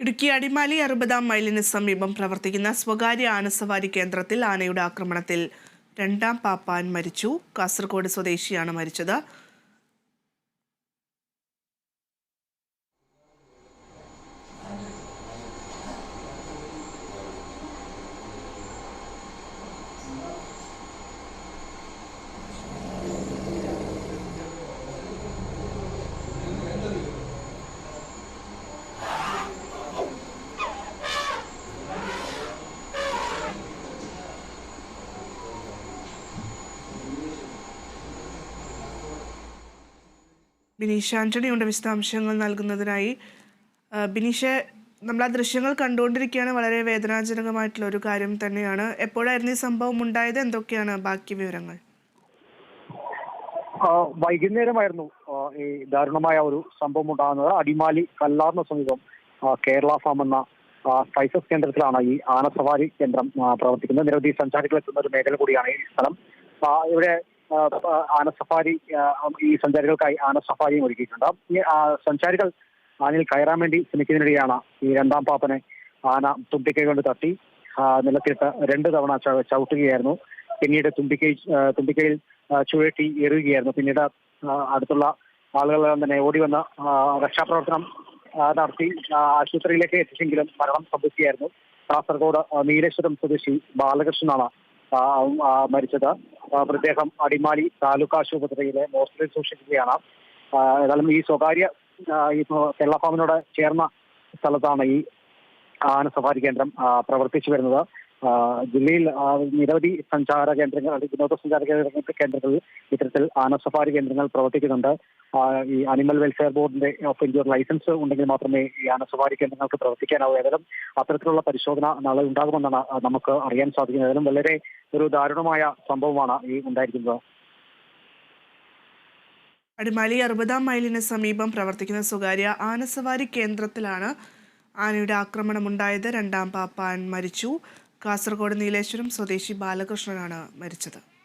ഇടുക്കി അടിമാലി അറുപതാം മൈലിന് സമീപം പ്രവർത്തിക്കുന്ന സ്വകാര്യ ആനസവാരി കേന്ദ്രത്തിൽ ആനയുടെ ആക്രമണത്തിൽ രണ്ടാം പാപ്പാൻ മരിച്ചു. കാസർഗോഡ് സ്വദേശിയാണ് മരിച്ചത്. ബിനീഷ് ആന്റണിയുടെ വിശദാംശങ്ങൾ നൽകുന്നതിനായി. ബിനീഷ് നമ്മൾ ആ ദൃശ്യങ്ങൾ കണ്ടുകൊണ്ടിരിക്കുകയാണ്. വളരെ വേദനാജനകമായിട്ടുള്ള ഒരു കാര്യം തന്നെയാണ്. എപ്പോഴായിരുന്നു ഈ സംഭവം ഉണ്ടായത്? എന്തൊക്കെയാണ് ബാക്കി വിവരങ്ങൾ? വൈകുന്നേരമായിരുന്നു ഈ ദാരുണമായ ഒരു സംഭവം ഉണ്ടാകുന്നത്. അടിമാലി കല്ലാറിന് സമീപം കേരള ഫാം എന്ന സ്പൈസസ് കേന്ദ്രത്തിലാണ് ഈ ആനസവാരി കേന്ദ്രം പ്രവർത്തിക്കുന്നത്. നിരവധി സഞ്ചാരികൾ എത്തുന്ന ഒരു മേഖല കൂടിയാണ് ഈ സ്ഥലം. ഇവിടെ ആ, സഫാരി ഈ സഞ്ചാരികൾക്കായി ആന ആനസഫാരിയും ഒരുക്കിയിട്ടുണ്ട്. ഈ സഞ്ചാരികൾ ആനയിൽ കയറാൻ വേണ്ടി ശ്രമിക്കുന്നതിനിടെയാണ് ഈ രണ്ടാം പാപ്പനെ ആന തുമ്പിക്കൈ കൊണ്ട് തട്ടി നിലത്തിട്ട് രണ്ട് തവണ ചവ- ചവിട്ടുകയായിരുന്നു. പിന്നീട് തുമ്പിക്കൈ തുമ്പിക്കൈയിൽ ചുഴട്ടി എറിയുകയായിരുന്നു. പിന്നീട് അടുത്തുള്ള ആളുകളെല്ലാം തന്നെ ഓടി വന്ന് രക്ഷാപ്രവർത്തനം നടത്തി ആശുപത്രിയിലേക്ക് എത്തിച്ചെങ്കിലും മരണം സംഭവിക്കുകയായിരുന്നു. കാസർഗോഡ് നീലേശ്വരം സ്വദേശി ബാലകൃഷ്ണനാണ് മരിച്ചത്. മൃതദേഹം അടിമാലി താലൂക്ക് ആശുപത്രിയിലെ മോർച്ചറിൽ സൂക്ഷിക്കുകയാണ്. ഏതായാലും ഈ സ്വകാര്യ കേരള ഫാമിനോട് ചേർന്ന സ്ഥലത്താണ് ഈ ആന സഫാരി കേന്ദ്രം പ്രവർത്തിച്ചു വരുന്നത്. ജില്ലയിൽ നിരവധി സഞ്ചാര കേന്ദ്രങ്ങൾ അല്ലെങ്കിൽ വിനോദസഞ്ചാര കേന്ദ്ര- കേന്ദ്രങ്ങളിൽ ഇത്തരത്തിൽ ആന സഫാരി കേന്ദ്രങ്ങൾ പ്രവർത്തിക്കുന്നുണ്ട്. ഈ അനിമൽ വെൽഫെയർ ബോർഡിന്റെ ഓഫ് ഇന്ത്യ ലൈസൻസ് ഉണ്ടെങ്കിൽ മാത്രമേ ഈ ആന സഫാരി കേന്ദ്രങ്ങൾക്ക് പ്രവർത്തിക്കാനാവൂ. ഏതായാലും അത്തരത്തിലുള്ള പരിശോധന നാളെ ഉണ്ടാകുമെന്നാണ് നമുക്ക് അറിയാൻ സാധിക്കുന്നത്. ഏതായാലും വളരെ ഒരു ദാരുണമായ സംഭവമാണ് ഈ ഉണ്ടായിരിക്കുന്നത്. അടിമാലി അറുപതാം മൈലിന് സമീപം പ്രവർത്തിക്കുന്ന സ്വകാര്യ ആനസവാരി കേന്ദ്രത്തിലാണ് ആനയുടെ ആക്രമണം ഉണ്ടായത് രണ്ടാം പാപ്പാൻ മരിച്ചു. കാസർഗോഡ് നീലേശ്വരം സ്വദേശി ബാലകൃഷ്ണനാണ് മരിച്ചത്.